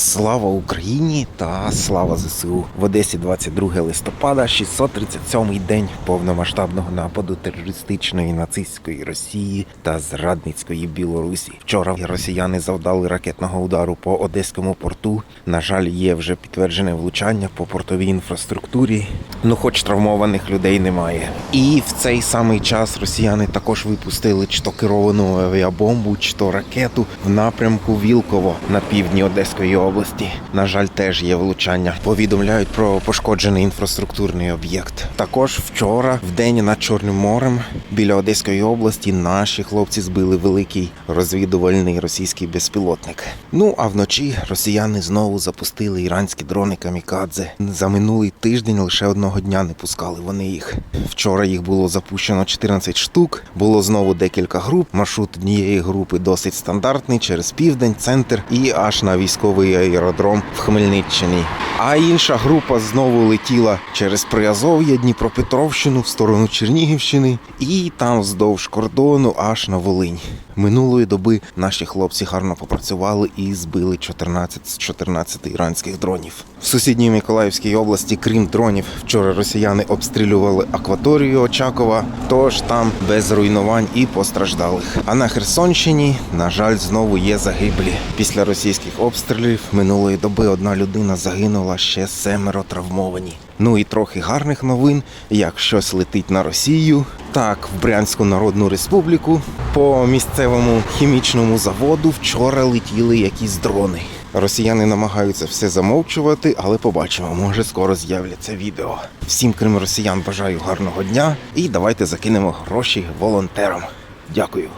Слава Україні та слава ЗСУ в Одесі 22 листопада, 637-й день повномасштабного нападу терористичної нацистської Росії та зрадницької Білорусі. Вчора росіяни завдали ракетного удару по одеському порту. На жаль, є вже підтверджене влучання по портовій інфраструктурі. Ну, хоч травмованих людей немає. І в цей самий час росіяни також випустили чи то керовану авіабомбу, чи то ракету в напрямку Вілково на півдні Одеської області. На жаль, теж є влучання. Повідомляють про пошкоджений інфраструктурний об'єкт. Також вчора, в день над Чорним морем, біля Одеської області, наші хлопці збили великий розвідувальний російський безпілотник. Ну а вночі росіяни знову запустили іранські дрони камікадзе. За минулий тиждень лише одного дня не пускали вони їх. Вчора їх було запущено 14 штук. Було знову декілька груп. Маршрут однієї групи досить стандартний через південь, центр і аж на військовий аеродром в Хмельниччині. А інша група знову летіла через Приазов'я, Дніпропетровщину в сторону Чернігівщини і там вздовж кордону аж на Волинь. Минулої доби наші хлопці гарно попрацювали і збили 14 з 14 іранських дронів. В сусідній Миколаївській області, крім дронів, вчора росіяни обстрілювали акваторію Очакова, тож там без руйнувань і постраждалих. А на Херсонщині, на жаль, знову є загиблі. Після російських обстрілів минулої доби одна людина загинула, ще семеро травмовані. Ну і трохи гарних новин, як щось летить на Росію. Так, в Брянську Народну Республіку по місцевому хімічному заводу вчора летіли якісь дрони. Росіяни намагаються все замовчувати, але побачимо, може скоро з'являться відео. Всім, крім росіян, бажаю гарного дня і давайте закинемо гроші волонтерам. Дякую.